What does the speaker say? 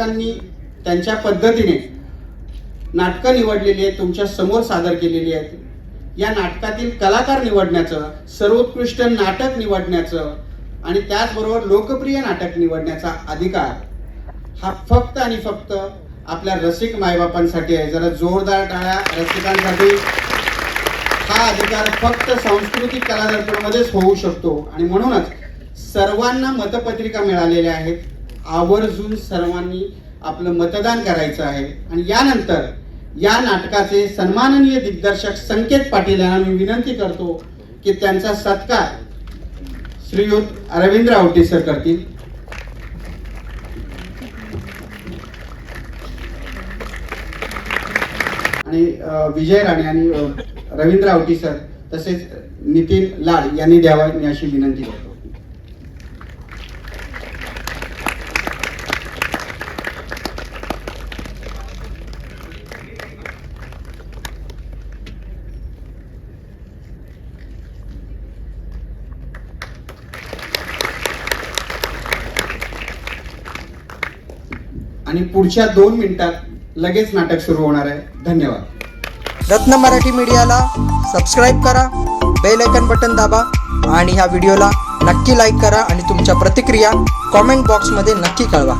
प्रेक्षकांनी त्यांच्या पद्धतीने नाटकं निवडलेली आहेत तुमच्यासमोर सादर केलेली आहेत. या नाटकातील कलाकार निवडण्याचं सर्वोत्कृष्ट नाटक निवडण्याचं आणि त्याचबरोबर लोकप्रिय नाटक निवडण्याचा अधिकार हा फक्त आणि फक्त आपल्या रसिक मायबापांसाठी आहे. जरा जोरदार टाळ्या रसिकांसाठी. हा अधिकार फक्त सांस्कृतिक कलादर्पणमध्येच होऊ शकतो आणि म्हणूनच सर्वांना मतपत्रिका मिळालेल्या आहेत. आवर्जून सर्वांनी आपलं मतदान करायचं आहे. आणि यानंतर या नाटकाचे सन्माननीय दिग्दर्शक संकेत पाटील यांना मी विनंती करतो की त्यांचा सत्कार श्रीयुत रवींद्र आवटी सर करतील. आणि विजय राणे आणि रवींद्र आवटी सर तसेच नितीन लाड यांनी द्यावा मी अशी विनंती करतो. आणि पुढच्या दोन मिनिटात लगेच नाटक सुरू होणार आहे. धन्यवाद. रत्न मराठी मीडियाला सबस्क्राईब करा बेल आयकन बटन दाबा आणि ह्या व्हिडिओला नक्की लाईक करा आणि तुमच्या प्रतिक्रिया कॉमेंट बॉक्समध्ये नक्की कळवा.